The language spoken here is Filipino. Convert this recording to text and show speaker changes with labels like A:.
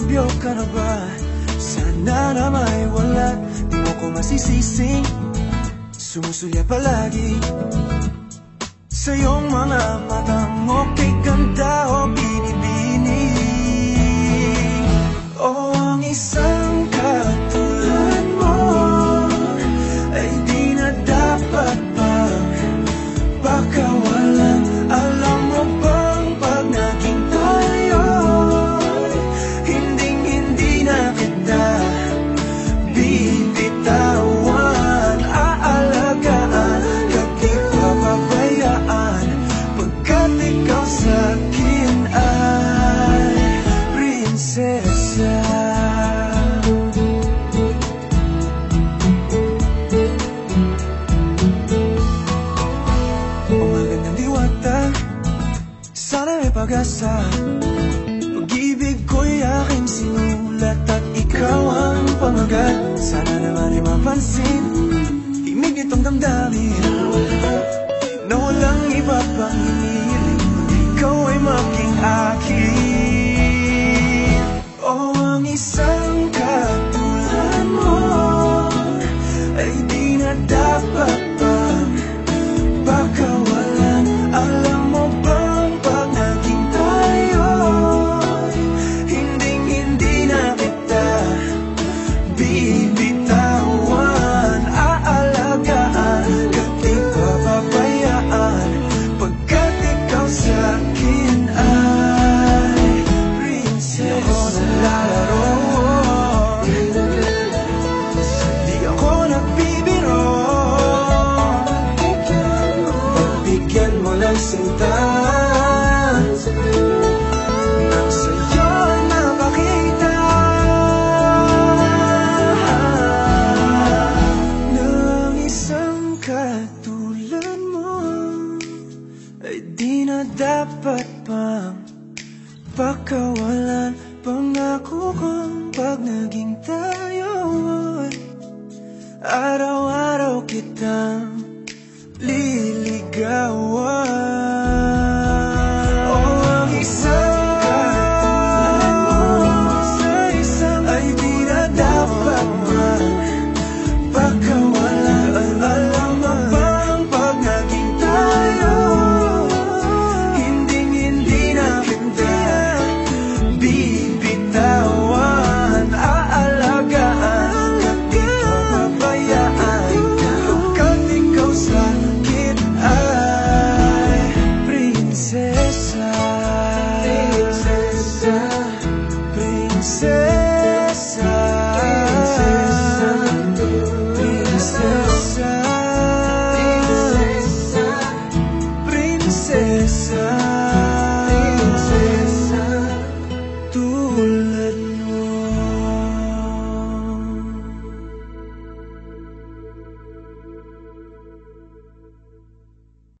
A: Nobyo ka na ba? Sana na may wala. Di mo ko masisising Sumusulya palagi. Sa iyong mga matang Okay pag-asa. Pag-ibig ko'y aking sinulat At ikaw ang pamagat. Sana naman ay mapansin Himig nitong damdamin Na walang iba pang hinihiling. Ikaw ay maging akin. O ang isang katulad mo Ay di na dapat sa'kin ay Prinsesa. Ako naglalaro Di ako nagbibiro. Pagbigyan mo ng sinta di na dapat pang Pakawalan Pangako kong pag naging tayo. Araw-araw kitang princesa, princesa, princesa, princesa, princesa.